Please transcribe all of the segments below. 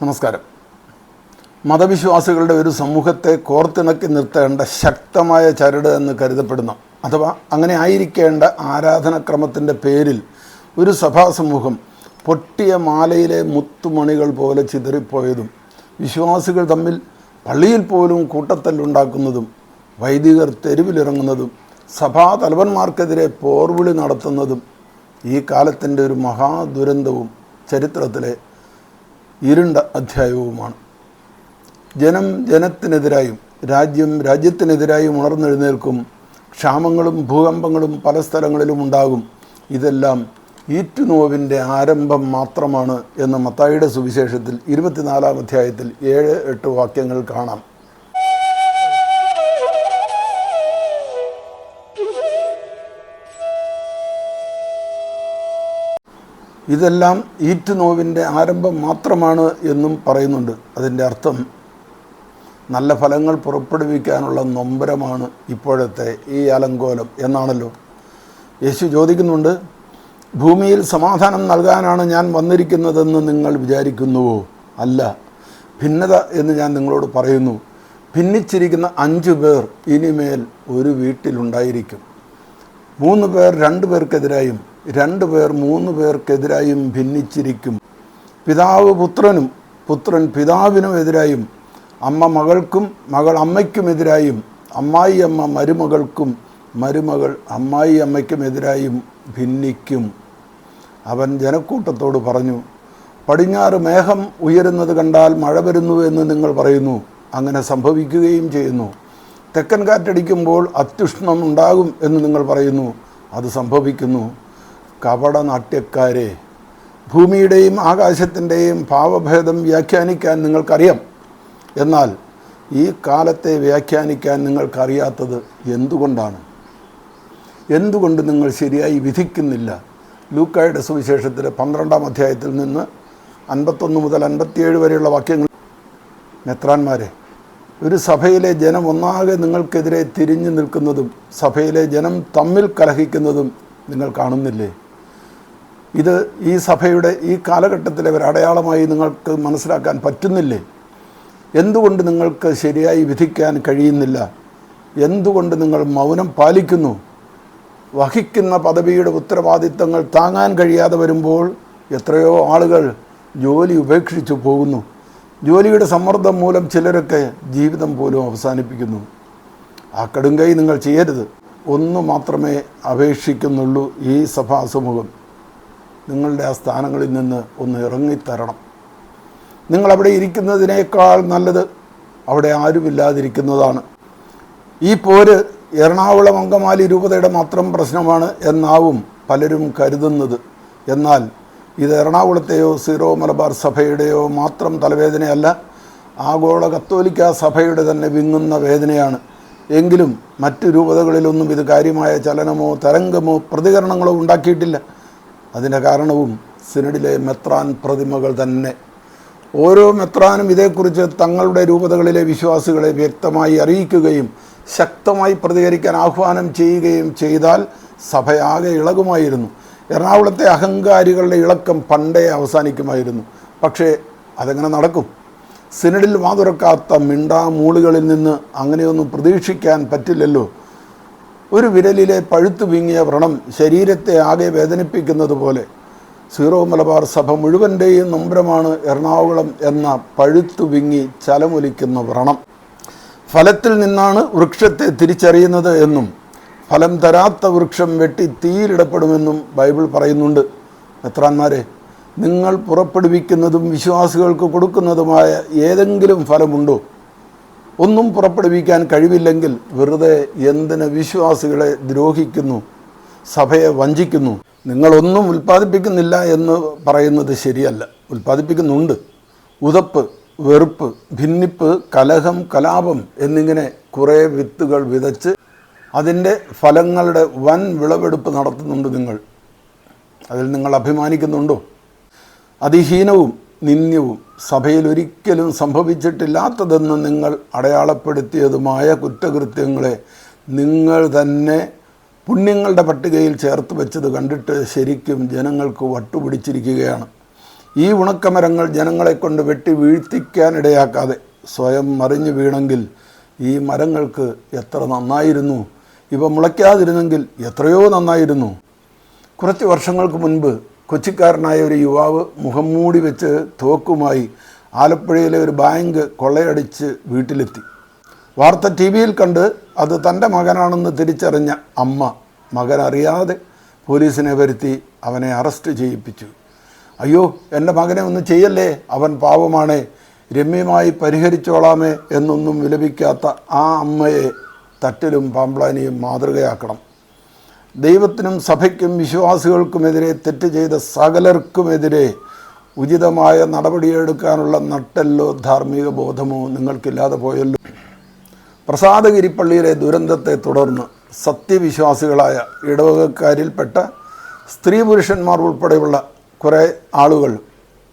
നമസ്കാരം. മതവിശ്വാസികളുടെ ഒരു സമൂഹത്തെ കോർത്തിണക്കി നിർത്തേണ്ട ശക്തമായ ചരട് എന്ന് കരുതപ്പെടുന്ന. അഥവാ അങ്ങനെ ആയിരിക്കേണ്ട ആരാധനക്രമത്തിന്റെ പേരിൽ ഒരു സഭാസമൂഹം പൊട്ടിയ മാലയിലെ മുത്തുമണികൾ പോലെ ചിതറിപ്പോയതും വിശ്വാസികൾ തമ്മിൽ പള്ളിയിൽ പോലും കൂട്ടത്തല്ലുണ്ടാക്കുന്നതും വൈദികർ തെരുവിലിറങ്ങുന്നതും സഭാ തലവന്മാർക്കെതിരെ പോർവിളി നടത്തുന്നതും ഈ കാലത്തിന്റെ ഒരു മഹാദുരന്തവും ചരിത്രത്തിലെ ഇരുണ്ട അധ്യായവുമാണ്. ജനം ജനത്തിനെതിരായും രാജ്യം രാജ്യത്തിനെതിരായും ഉണർന്നെഴുന്നേൽക്കും. ക്ഷാമങ്ങളും ഭൂകമ്പങ്ങളും പല സ്ഥലങ്ങളിലും ഉണ്ടാകും. ഇതെല്ലാം ഈറ്റുനോവിന്റെ ആരംഭം മാത്രമാണ് എന്ന് മത്തായിയുടെ സുവിശേഷത്തിൽ ഇരുപത്തിനാലാം അധ്യായത്തിൽ ഏഴ് എട്ട് വാക്യങ്ങൾ കാണാം. ഇതെല്ലാം ഈറ്റ് നോവിന്റെ ആരംഭം മാത്രമാണ് എന്നും പറയുന്നുണ്ട്. അതിന്റെ അർത്ഥം നല്ല ഫലങ്ങൾ പുറപ്പെടുവിക്കാനുള്ള നൊമ്പരമാണ് ഇപ്പോഴത്തെ ഈ അലങ്കോലം എന്നാണല്ലോ. യേശു ചോദിക്കുന്നുണ്ട് ഭൂമിയിൽ സമാധാനം നൽകാനാണ് ഞാൻ വന്നിരിക്കുന്നതെന്ന് നിങ്ങൾ വിചാരിക്കുന്നുവോ? അല്ല ഭിന്നത എന്ന് ഞാൻ നിങ്ങളോട് പറയുന്നു. ഭിന്നിച്ചിരിക്കുന്ന അഞ്ചു പേർ ഇനിമേൽ ഒരു വീട്ടിലുണ്ടായിരിക്കും. മൂന്ന് പേർ രണ്ടു പേർക്കെതിരായും രണ്ട് പേർ മൂന്ന് പേർക്കെതിരായും ഭിന്നിച്ചിരിക്കും. പിതാവ് പുത്രനും പുത്രൻ പിതാവിനും എതിരായും അമ്മ മകൾക്കും മകൾ അമ്മയ്ക്കുമെതിരായും അമ്മായി അമ്മ മരുമകൾക്കും മരുമകൾ അമ്മായി അമ്മയ്ക്കും എതിരായും ഭിന്നിക്കും. അവൻ ജനക്കൂട്ടത്തോട് പറഞ്ഞു പടിഞ്ഞാറ് മേഘം ഉയരുന്നത് കണ്ടാൽ മഴ വരുന്നു എന്ന് നിങ്ങൾ പറയുന്നു. അങ്ങനെ സംഭവിക്കുകയും ചെയ്യുന്നു. തെക്കൻ കാറ്റടിക്കുമ്പോൾ അത്യുഷ്ണം ഉണ്ടാകും എന്ന് നിങ്ങൾ പറയുന്നു. അത് സംഭവിക്കുന്നു. കപടനാട്യക്കാരെ ഭൂമിയുടെയും ആകാശത്തിന്റെയും ഭാവഭേദം വ്യാഖ്യാനിക്കാൻ നിങ്ങൾക്കറിയാം. എന്നാൽ ഈ കാലത്തെ വ്യാഖ്യാനിക്കാൻ നിങ്ങൾക്കറിയാത്തത് എന്തുകൊണ്ടാണ്? എന്തുകൊണ്ട് നിങ്ങൾ ശരിയായി വിധിക്കുന്നില്ല? ലൂക്കായുടെ സുവിശേഷത്തിലെ പന്ത്രണ്ടാം അധ്യായത്തിൽ നിന്ന് അൻപത്തൊന്ന് മുതൽ അൻപത്തിയേഴ് വരെയുള്ള വാക്യങ്ങൾ. മെത്രാന്മാരെ ഒരു സഭയിലെ ജനം ഒന്നാകെ നിങ്ങൾക്കെതിരെ തിരിഞ്ഞു നിൽക്കുന്നതും സഭയിലെ ജനം തമ്മിൽ കലഹിക്കുന്നതും നിങ്ങൾ കാണുന്നില്ലേ? ഇത് ഈ സഭയുടെ ഈ കാലഘട്ടത്തിലെ ഒരു അടയാളമായി നിങ്ങൾക്ക് മനസ്സിലാക്കാൻ പറ്റുന്നില്ലേ? എന്തുകൊണ്ട് നിങ്ങൾക്ക് ശരിയായി വിധിക്കാൻ കഴിയുന്നില്ല? എന്തുകൊണ്ട് നിങ്ങൾ മൗനം പാലിക്കുന്നു? വഹിക്കുന്ന പദവിയുടെ ഉത്തരവാദിത്തങ്ങൾ താങ്ങാൻ കഴിയാതെ വരുമ്പോൾ എത്രയോ ആളുകൾ ജോലി ഉപേക്ഷിച്ചു പോകുന്നു. ജോലിയുടെ സമ്മർദ്ദം മൂലം ചിലരൊക്കെ ജീവിതം പോലും അവസാനിപ്പിക്കുന്നു. ആ കടുങ്കൈ നിങ്ങൾ ചെയ്യരുത്. ഒന്നു മാത്രമേ അപേക്ഷിക്കുന്നുള്ളൂ ഈ സഭാസമൂഹം. നിങ്ങളുടെ ആ സ്ഥാനങ്ങളിൽ നിന്ന് ഒന്ന് ഇറങ്ങിത്തരണം. നിങ്ങളവിടെ ഇരിക്കുന്നതിനേക്കാൾ നല്ലത് അവിടെ ആരുമില്ലാതിരിക്കുന്നതാണ്. ഈ പോര് എറണാകുളം അങ്കമാലി രൂപതയുടെ മാത്രം പ്രശ്നമാണ് എന്നാവും പലരും കരുതുന്നത്. എന്നാൽ ഇത് എറണാകുളത്തെയോ സീറോ മലബാർ സഭയുടെയോ മാത്രം തലവേദനയല്ല ആഗോള കത്തോലിക്ക സഭയുടെ തന്നെ വിങ്ങുന്ന വേദനയാണ്. എങ്കിലും മറ്റു രൂപതകളിലൊന്നും ഇത് കാര്യമായ ചലനമോ തരംഗമോ പ്രതികരണങ്ങളോ ഉണ്ടാക്കിയിട്ടില്ല. അതിന്റെ കാരണവും സിനഡിലെ മെത്രാൻ പ്രതിമകൾ തന്നെ. ഓരോ മെത്രാനും ഇതേക്കുറിച്ച് തങ്ങളുടെ രൂപതകളിലെ വിശ്വാസികളെ വ്യക്തമായി അറിയിക്കുകയും ശക്തമായി പ്രതികരിക്കാൻ ആഹ്വാനം ചെയ്യുകയും ചെയ്താൽ സഭയാകെ ഇളകുമായിരുന്നു. എറണാകുളത്തെ അഹങ്കാരികളുടെ ഇളക്കം പണ്ടേ അവസാനിക്കുമായിരുന്നു. പക്ഷേ അതെങ്ങനെ നടക്കും. സിനഡിൽ വാതുറക്കാത്ത മിണ്ടാമൂളികളിൽ നിന്ന് അങ്ങനെയൊന്നും പ്രതീക്ഷിക്കാൻ പറ്റില്ലല്ലോ. ഒരു വിരലിലെ പഴുത്തു വീങ്ങിയ വ്രണം ശരീരത്തെ ആകെ വേദനിപ്പിക്കുന്നത് പോലെ സീറോ മലബാർ സഭ മുഴുവന്റെയും നൊമ്പരമാണ് എറണാകുളം എന്ന പഴുത്തു വിങ്ങി ചലമൊലിക്കുന്ന വ്രണം. ഫലത്തിൽ നിന്നാണ് വൃക്ഷത്തെ തിരിച്ചറിയുന്നത് എന്നും ഫലം തരാത്ത വൃക്ഷം വെട്ടി തീയിലിടപ്പെടുമെന്നും ബൈബിൾ പറയുന്നുണ്ട്. എത്രാന്മാരെ നിങ്ങൾ പുറപ്പെടുവിക്കുന്നതും വിശ്വാസികൾക്ക് കൊടുക്കുന്നതുമായ ഏതെങ്കിലും ഫലമുണ്ടോ? ഒന്നും പുറപ്പെടുവിക്കാൻ കഴിവില്ലെങ്കിൽ വെറുതെ എന്തിന് വിശ്വാസികളെ ദ്രോഹിക്കുന്നു സഭയെ വഞ്ചിക്കുന്നു? നിങ്ങളൊന്നും ഉൽപ്പാദിപ്പിക്കുന്നില്ല എന്ന് പറയുന്നത് ശരിയല്ല. ഉൽപ്പാദിപ്പിക്കുന്നുണ്ട്. ഉതപ്പ് വെറുപ്പ് ഭിന്നിപ്പ് കലഹം കലാപം എന്നിങ്ങനെ കുറേ വിത്തുകൾ വിതച്ച് അതിന്റെ ഫലങ്ങളുടെ വൻ വിളവെടുപ്പ് നടത്തുന്നുണ്ട് നിങ്ങൾ. അതിൽ നിങ്ങൾ അഭിമാനിക്കുന്നുണ്ടോ? അതിഹീനവും നിന്ദ്യവും സഭയിൽ ഒരിക്കലും സംഭവിച്ചിട്ടില്ലാത്തതെന്ന് നിങ്ങൾ അടയാളപ്പെടുത്തിയതുമായ കുറ്റകൃത്യങ്ങളെ നിങ്ങൾ തന്നെ പുണ്യങ്ങളുടെ പട്ടികയിൽ ചേർത്ത് വെച്ചത് കണ്ടിട്ട് ശരിക്കും ജനങ്ങൾക്ക് വട്ടുപിടിച്ചിരിക്കുകയാണ്. ഈ ഉണക്കമരങ്ങൾ ജനങ്ങളെ കൊണ്ട് വെട്ടി വീഴ്ത്തിക്കാനിടയാക്കാതെ സ്വയം മറിഞ്ഞു വീണെങ്കിൽ ഈ മരങ്ങൾക്ക് എത്ര നന്നായിരുന്നു. ഇവ മുളയ്ക്കാതിരുന്നെങ്കിൽ എത്രയോ നന്നായിരുന്നു. കുറച്ച് വർഷങ്ങൾക്ക് മുൻപ് കൊച്ചിക്കാരനായ ഒരു യുവാവ് മുഖം മൂടി വെച്ച് തോക്കുമായി ആലപ്പുഴയിലെ ഒരു ബാങ്ക് കൊള്ളയടിച്ച് വീട്ടിലെത്തി. വാർത്ത ടി വിയിൽ കണ്ട് അത് തന്റെ മകനാണെന്ന് തിരിച്ചറിഞ്ഞ അമ്മ മകൻ അറിയാതെ പോലീസിനെ വരുത്തി അവനെ അറസ്റ്റ് ചെയ്യിപ്പിച്ചു. അയ്യോ എന്റെ മകനെ ഒന്നും ചെയ്യല്ലേ? അവൻ പാവമാണേ. രമ്യമായി പരിഹരിച്ചോളാമേ എന്നൊന്നും വിലപിക്കാത്ത ആ അമ്മയെ തട്ടിലും പാമ്പ്ലാനിയും മാതൃകയാക്കണം. ദൈവത്തിനും സഭയ്ക്കും വിശ്വാസികൾക്കുമെതിരെ തെറ്റ് ചെയ്ത സകലർക്കുമെതിരെ ഉചിതമായ നടപടിയെടുക്കാനുള്ള നട്ടല്ലോ ധാർമ്മിക ബോധമോ നിങ്ങൾക്കില്ലാതെ പോയല്ലോ. പ്രസാദഗിരിപ്പള്ളിയിലെ ദുരന്തത്തെ തുടർന്ന് സത്യവിശ്വാസികളായ ഇടവകക്കാരിൽപ്പെട്ട സ്ത്രീ പുരുഷന്മാർ ഉൾപ്പെടെയുള്ള കുറേ ആളുകൾ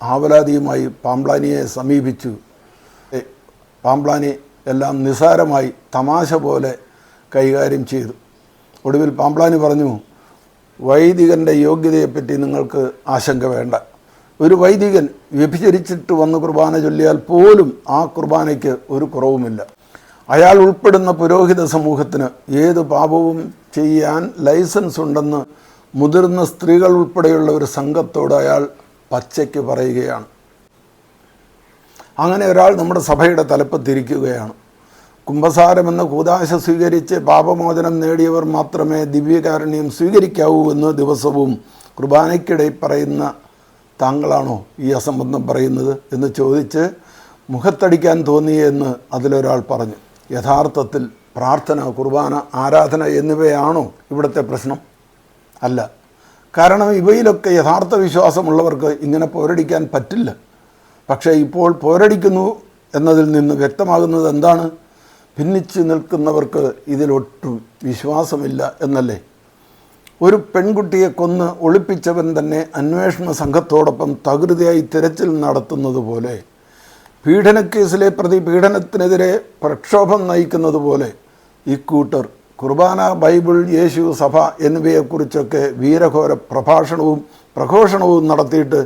ആവലാതിയുമായി പാമ്പ്ലാനിയെ സമീപിച്ചു. പാംപ്ലാനി എല്ലാം നിസാരമായി തമാശ പോലെ കൈകാര്യം ചെയ്തു. ഒടുവിൽ പാമ്പ്ലാനി പറഞ്ഞു വൈദികന്റെ യോഗ്യതയെപ്പറ്റി നിങ്ങൾക്ക് ആശങ്ക വേണ്ട. ഒരു വൈദികൻ വ്യഭിചരിച്ചിട്ട് വന്ന് കുർബാന ചൊല്ലിയാൽ പോലും ആ കുർബാനയ്ക്ക് ഒരു കുറവുമില്ല. അയാൾ ഉൾപ്പെടുന്ന പുരോഹിത സമൂഹത്തിന് ഏത് പാപവും ചെയ്യാൻ ലൈസൻസ് ഉണ്ടെന്ന് മുതിർന്ന സ്ത്രീകൾ ഉൾപ്പെടെയുള്ള ഒരു സംഘത്തോട് അയാൾ പച്ചയ്ക്ക് പറയുകയാണ്. അങ്ങനെ ഒരാൾ നമ്മുടെ സഭയുടെ തലപ്പത്തിരിക്കുകയാണ്. കുംഭസാരമെന്ന കൂതാശ സ്വീകരിച്ച് പാപമോചനം നേടിയവർ മാത്രമേ ദിവ്യകാരുണ്യം സ്വീകരിക്കാവൂ എന്ന് ദിവസവും കുർബാനയ്ക്കിടെ പറയുന്ന താങ്കളാണോ ഈ അസംബന്ധം പറയുന്നത് എന്ന് ചോദിച്ച് മുഖത്തടിക്കാൻ തോന്നിയെന്ന് അതിലൊരാൾ പറഞ്ഞു. യഥാർത്ഥത്തിൽ പ്രാർത്ഥന കുർബാന ആരാധന എന്നിവയാണോ ഇവിടുത്തെ പ്രശ്നം? അല്ല. കാരണം ഇവയിലൊക്കെ യഥാർത്ഥ വിശ്വാസമുള്ളവർക്ക് ഇങ്ങനെ പോരടിക്കാൻ പറ്റില്ല. പക്ഷേ ഇപ്പോൾ പോരടിക്കുന്നു എന്നതിൽ നിന്ന് വ്യക്തമാകുന്നത് എന്താണ്? ഭിന്നിച്ച് നിൽക്കുന്നവർക്ക് ഇതിലൊട്ടും വിശ്വാസമില്ല എന്നല്ലേ? ഒരു പെൺകുട്ടിയെ കൊന്ന് ഒളിപ്പിച്ചവൻ തന്നെ അന്വേഷണ സംഘത്തോടൊപ്പം തകൃതിയായി തിരച്ചിൽ നടത്തുന്നത് പോലെ പീഡനക്കേസിലെ പ്രതി പീഡനത്തിനെതിരെ പ്രക്ഷോഭം നയിക്കുന്നത് പോലെ ഇക്കൂട്ടർ കുർബാന ബൈബിൾ യേശു സഭ എന്നിവയെക്കുറിച്ചൊക്കെ വീരഘോര പ്രഭാഷണവും പ്രഘോഷണവും നടത്തിയിട്ട്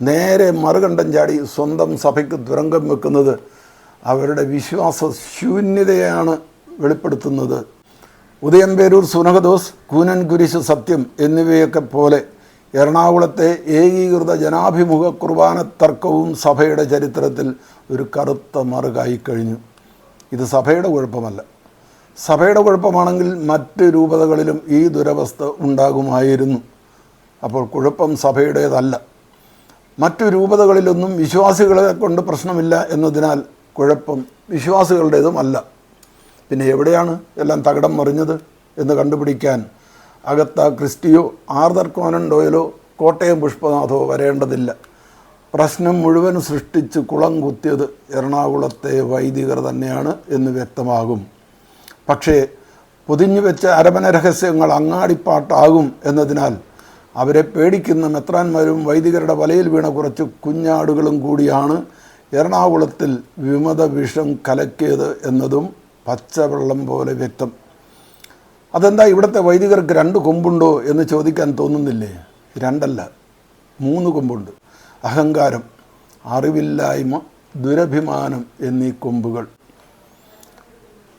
നേരെ മറുകണ്ഠം ചാടി സ്വന്തം സഭയ്ക്ക് തുരങ്കം വെക്കുന്നത് അവരുടെ വിശ്വാസ ശൂന്യതയാണ് വെളിപ്പെടുത്തുന്നത്. ഉദയംപേരൂർ സുനകദോസ് കൂനൻ കുരിശ് സത്യം എന്നിവയൊക്കെ പോലെ എറണാകുളത്തെ ഏകീകൃത ജനാഭിമുഖ കുർബാന തർക്കവും സഭയുടെ ചരിത്രത്തിൽ ഒരു കറുത്ത മറുകായി കഴിഞ്ഞു. ഇത് സഭയുടെ കുഴപ്പമല്ല. സഭയുടെ കുഴപ്പമാണെങ്കിൽ മറ്റ് രൂപതകളിലും ഈ ദുരവസ്ഥ ഉണ്ടാകുമായിരുന്നു. അപ്പോൾ കുഴപ്പം സഭയുടേതല്ല. മറ്റു രൂപതകളിലൊന്നും വിശ്വാസികളെ കൊണ്ട് പ്രശ്നമില്ല എന്നതിനാൽ കുഴപ്പം വിശ്വാസികളുടേതുമല്ല. പിന്നെ എവിടെയാണ് എല്ലാം തകിടം മറിഞ്ഞത് എന്ന് കണ്ടുപിടിക്കാൻ അകത്ത ക്രിസ്റ്റിയോ ആർദർ കോനൻ ഡോയലോ കോട്ടയം പുഷ്പനാഥോ വരേണ്ടതില്ല. പ്രശ്നം മുഴുവൻ സൃഷ്ടിച്ച് കുളം കുത്തിയത് എറണാകുളത്തെ വൈദികർ തന്നെയാണ് എന്ന് വ്യക്തമാകും. പക്ഷേ പൊതിഞ്ഞു വെച്ച അരമന രഹസ്യങ്ങൾ അങ്ങാടിപ്പാട്ടാകും എന്നതിനാൽ അവരെ പേടിക്കുന്ന മെത്രാന്മാരും വൈദികരുടെ വലയിൽ വീണ കുറച്ച് കുഞ്ഞാടുകളും കൂടിയാണ് എറണാകുളത്തിൽ വിമത വിഷം കലക്കിയത് എന്നതും പച്ചവെള്ളം പോലെ വ്യക്തം. അതെന്താ ഇവിടുത്തെ വൈദികർക്ക് രണ്ട് കൊമ്പുണ്ടോ എന്ന് ചോദിക്കാൻ തോന്നുന്നില്ലേ? രണ്ടല്ല മൂന്ന് കൊമ്പുണ്ട്. അഹങ്കാരം അറിവില്ലായ്മ ദുരഭിമാനം എന്നീ കൊമ്പുകൾ.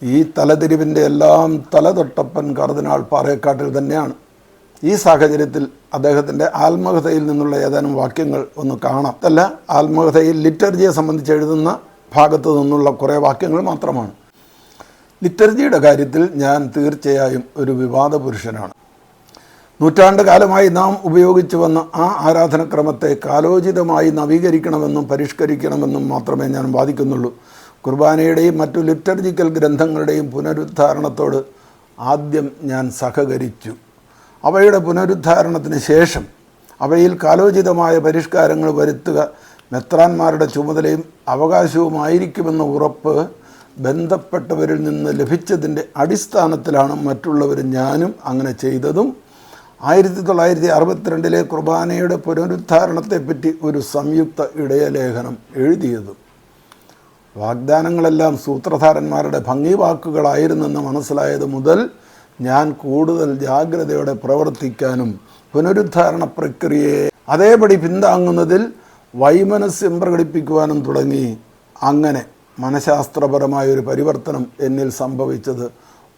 ഈ തലതിരിവിന്റെ എല്ലാം തലതൊട്ടപ്പൻ കർദിനാൾ പാറേക്കാട്ടിൽ തന്നെയാണ്. ഈ സാഹചര്യത്തിൽ അദ്ദേഹത്തിന്റെ ആത്മകഥയിൽ നിന്നുള്ള ഏതാനും വാക്യങ്ങൾ ഒന്ന് കാണാം. അല്ല ആത്മകഥയിൽ ലിറ്റർജിയെ സംബന്ധിച്ച് എഴുതുന്ന ഭാഗത്തു നിന്നുള്ള കുറേ വാക്യങ്ങൾ മാത്രമാണ്. ലിറ്റർജിയുടെ കാര്യത്തിൽ ഞാൻ തീർച്ചയായും ഒരു വിവാദ പുരുഷനാണ്. നൂറ്റാണ്ട് കാലമായി നാം ഉപയോഗിച്ചു വന്ന ആ ആരാധനക്രമത്തെ കാലോചിതമായി നവീകരിക്കണമെന്നും പരിഷ്കരിക്കണമെന്നും മാത്രമേ ഞാൻ വാദിക്കുന്നുള്ളൂ. കുർബാനയുടെയും മറ്റു ലിറ്റർജിക്കൽ ഗ്രന്ഥങ്ങളുടെയും പുനരുദ്ധാരണത്തോട് ആദ്യം ഞാൻ സഹകരിച്ചു. അവയുടെ പുനരുദ്ധാരണത്തിന് ശേഷം അവയിൽ കാലോചിതമായ പരിഷ്കാരങ്ങൾ വരുത്തുക മെത്രാന്മാരുടെ ചുമതലയും അവകാശവുമായിരിക്കുമെന്ന ഉറപ്പ് ബന്ധപ്പെട്ടവരിൽ നിന്ന് ലഭിച്ചതിന്റെ അടിസ്ഥാനത്തിലാണ് മറ്റുള്ളവർ ഞാനും അങ്ങനെ ചെയ്തതും. ആയിരത്തി തൊള്ളായിരത്തി അറുപത്തിരണ്ടിലെ കുർബാനയുടെ പുനരുദ്ധാരണത്തെപ്പറ്റി ഒരു സംയുക്ത ഇടയലേഖനം എഴുതിയതും. വാഗ്ദാനങ്ങളെല്ലാം സൂത്രധാരന്മാരുടെ ഭംഗി വാക്കുകളായിരുന്നെന്ന് മനസ്സിലായത് മുതൽ ഞാൻ കൂടുതൽ ജാഗ്രതയോടെ പ്രവർത്തിക്കാനും പുനരുദ്ധാരണ പ്രക്രിയയെ അതേപടി പിന്താങ്ങുന്നതിൽ വൈമനസ്യം പ്രകടിപ്പിക്കുവാനും തുടങ്ങി. അങ്ങനെ മനഃശാസ്ത്രപരമായ ഒരു പരിവർത്തനം എന്നിൽ സംഭവിച്ചത്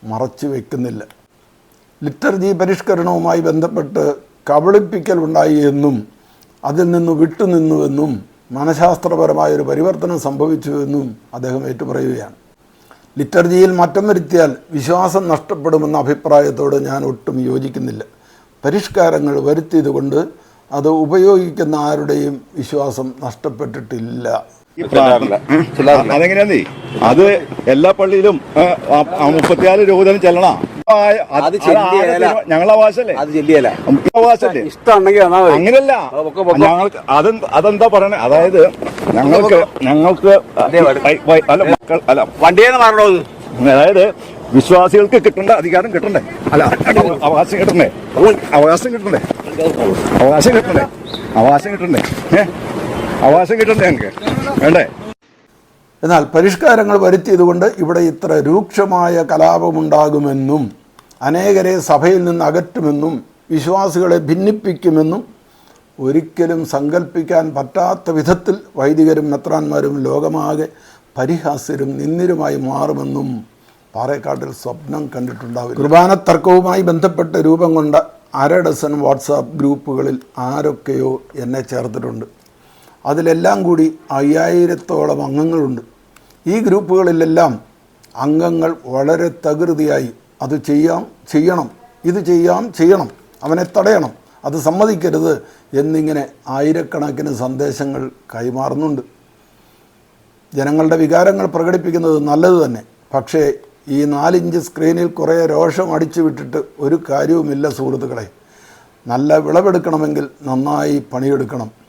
മറച്ചു വയ്ക്കുന്നില്ല ലിറ്റർജി പരിഷ്കരണവുമായി ബന്ധപ്പെട്ട് കബളിപ്പിക്കൽ ഉണ്ടായി എന്നും അതിൽ നിന്ന് വിട്ടുനിന്നുവെന്നും മനഃശാസ്ത്രപരമായ ഒരു പരിവർത്തനം സംഭവിച്ചുവെന്നും അദ്ദേഹം ഏറ്റുപറയുകയാണ്. ലിറ്റർജിയിൽ മാറ്റം വരുത്തിയാൽ വിശ്വാസം നഷ്ടപ്പെടുമെന്ന അഭിപ്രായത്തോട് ഞാൻ ഒട്ടും യോജിക്കുന്നില്ല. പരിഷ്കാരങ്ങൾ വരുത്തിയതുകൊണ്ട് അത് ഉപയോഗിക്കുന്ന ആരുടെയും വിശ്വാസം നഷ്ടപ്പെട്ടിട്ടില്ല. അതെങ്ങനെയാന്നേ അത് എല്ലാ പള്ളിയിലും മുപ്പത്തിനാല് രൂപ ചെല്ലണ. ഞങ്ങളെ അവകാശല്ലേ? അത് ചെല്ലിയല്ല അവകാശല്ലേ? ഇഷ്ടമുണ്ടെങ്കിൽ വന്നാ അങ്ങനല്ല. ഞങ്ങൾക്ക് അതെന്താ അതെന്താ പറയണേ? അതായത് ഞങ്ങൾക്ക് ഞങ്ങൾക്ക് അതേ അല്ല മക്കൾ അല്ല. വണ്ടിയെന്ന് പറഞ്ഞോ അതായത് വിശ്വാസികൾക്ക് കിട്ടേണ്ട അധികാരം കിട്ടണ്ടേ? അല്ല അവകാശം കിട്ടണ്ടേ? അവകാശം കിട്ടണ്ടേ? അവകാശം കിട്ടണ്ടേ? അവകാശം കിട്ടണ്ടേ? ഏ? അവകാശം കിട്ടണ്ടേ ഞങ്ങൾക്ക്? വേണ്ടേ? എന്നാൽ പരിഷ്കാരങ്ങൾ വരുത്തിയതുകൊണ്ട് ഇവിടെ ഇത്ര രൂക്ഷമായ കലാപമുണ്ടാകുമെന്നും അനേകരെ സഭയിൽ നിന്ന് അകറ്റുമെന്നും വിശ്വാസികളെ ഭിന്നിപ്പിക്കുമെന്നും ഒരിക്കലും സങ്കല്പിക്കാൻ പറ്റാത്ത വിധത്തിൽ വൈദികരും മെത്രാന്മാരും ലോകമാകെ പരിഹാസ്യരും നിന്ദിരുമായി മാറുമെന്നും പാറേക്കാട്ടിൽ സ്വപ്നം കണ്ടിട്ടുണ്ടാവും കുർബാന തർക്കവുമായി ബന്ധപ്പെട്ട രൂപം കൊണ്ട അര ഡസൻ വാട്സാപ്പ് ഗ്രൂപ്പുകളിൽ ആരൊക്കെയോ എന്നെ ചേർത്തിട്ടുണ്ട്. അതിലെല്ലാം കൂടി അയ്യായിരത്തോളം അംഗങ്ങളുണ്ട്. ഈ ഗ്രൂപ്പുകളിലെല്ലാം അംഗങ്ങൾ വളരെ തകൃതിയായി അത് ചെയ്യാം ചെയ്യണം ഇത് ചെയ്യാം ചെയ്യണം അവനെ തടയണം അത് സമ്മതിക്കരുത് എന്നിങ്ങനെ ആയിരക്കണക്കിന് സന്ദേശങ്ങൾ കൈമാറുന്നുണ്ട്. ജനങ്ങളുടെ വികാരങ്ങൾ പ്രകടിപ്പിക്കുന്നത് നല്ലത് തന്നെ. പക്ഷേ ഈ നാലിഞ്ച് സ്ക്രീനിൽ കുറേ രോഷം അടിച്ചു വിട്ടിട്ട് ഒരു കാര്യവുമില്ല സുഹൃത്തുക്കളെ. നല്ല വിളവെടുക്കണമെങ്കിൽ നന്നായി പണിയെടുക്കണം.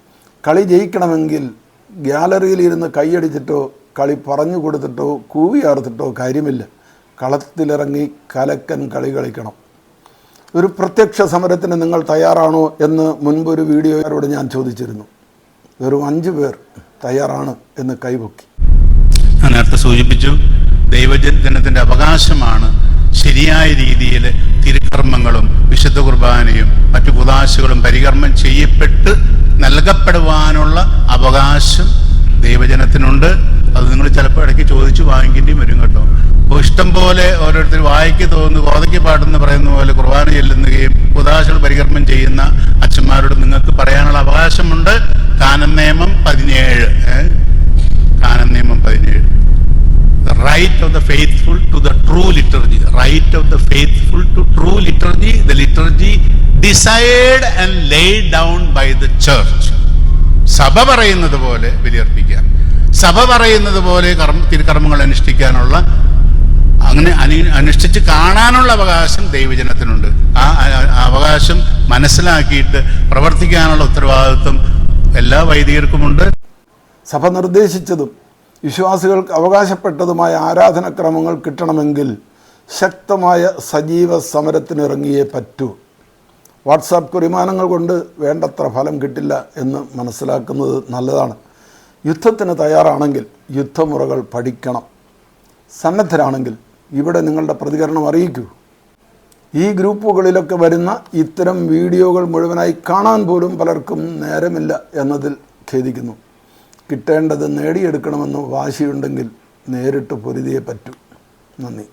കളി ജയിക്കണമെങ്കിൽ ഗ്യാലറിയിൽ ഇരുന്ന് കൈയടിച്ചിട്ടോ കളി പറഞ്ഞു കൊടുത്തിട്ടോ കൂവിയാർത്തിട്ടോ കാര്യമില്ല. കളത്തിലിറങ്ങി കലക്കൻ കളി കളിക്കണം. ഒരു പ്രത്യക്ഷ സമരത്തിന് നിങ്ങൾ തയ്യാറാണോ എന്ന് മുൻപൊരു വീഡിയോയോട് ഞാൻ ചോദിച്ചിരുന്നു. വെറും അഞ്ച് പേർ തയ്യാറാണ് എന്ന് കൈപൊക്കി. ഞാൻ നേരത്തെ സൂചിപ്പിച്ചു ദൈവജനത്തിന്റെ അവകാശമാണ് ശരിയായ രീതിയിൽ തിരുക്കർമ്മങ്ങളും വിശുദ്ധ കുർബാനയും മറ്റു കുതാശകളും പരികർമ്മം ചെയ്യപ്പെട്ട് നൽകപ്പെടുവാനുള്ള അവകാശം ദൈവജനത്തിനുണ്ട്. അത് നിങ്ങൾ ചിലപ്പോൾ ഇടയ്ക്ക് ചോദിച്ചു വാങ്ങിക്കേണ്ടിയും വരും കേട്ടോ. അപ്പോൾ ഇഷ്ടം പോലെ ഓരോരുത്തർ വായിക്ക് തോന്നുന്നു കോതയ്ക്ക് പാട്ടെന്ന് പറയുന്ന പോലെ കുർബാന ചെല്ലുന്നുകയും ഉദാശകൾ പരികർമ്മം ചെയ്യുന്ന അച്ഛന്മാരോട് നിങ്ങൾക്ക് പറയാനുള്ള അവകാശമുണ്ട്. കാനം നിയമം പതിനേഴ് കാനം നിയമം പതിനേഴ്. Right of the faithful to the true true right of the faithful to true to the liturgy the and decided down by the church സഭ പറയുന്നത് പോലെ വിലയർപ്പിക്കുക സഭ പറയുന്നത് പോലെ കർമ്മ തിരുക്കർമ്മങ്ങൾ അനുഷ്ഠിക്കാനുള്ള അങ്ങനെ അനു- അനുഷ്ഠിച്ച് കാണാനുള്ള അവകാശം ദൈവജനത്തിനുണ്ട്. ആ അവകാശം മനസ്സിലാക്കിയിട്ട് പ്രവർത്തിക്കാനുള്ള ഉത്തരവാദിത്വം എല്ലാ വൈദികർക്കുമുണ്ട്. സഭ നിർദ്ദേശിച്ചതും വിശ്വാസികൾക്ക് അവകാശപ്പെട്ടതുമായ ആരാധനക്രമങ്ങൾ കിട്ടണമെങ്കിൽ ശക്തമായ സജീവ സമരത്തിനിറങ്ങിയേ പറ്റൂ. വാട്സാപ്പ് കുറിമാനങ്ങൾ കൊണ്ട് വേണ്ടത്ര ഫലം കിട്ടില്ല എന്ന് മനസ്സിലാക്കുന്നത് നല്ലതാണ്. യുദ്ധത്തിന് തയ്യാറാണെങ്കിൽ യുദ്ധമുറകൾ പഠിക്കണം. സന്നദ്ധരാണെങ്കിൽ ഇവിടെ നിങ്ങളുടെ പ്രതികരണം അറിയിക്കൂ. ഈ ഗ്രൂപ്പുകളിലൊക്കെ വരുന്ന ഇത്തരം വീഡിയോകൾ മുഴുവനായി കാണാൻ പോലും പലർക്കും നേരമില്ല എന്നതിൽ ഖേദിക്കുന്നു. കിട്ടേണ്ടത് നേടിയെടുക്കണമെന്ന് വാശിയുണ്ടെങ്കിൽ നേരിട്ട് പൊരുതിയേ പറ്റൂ. നന്ദി.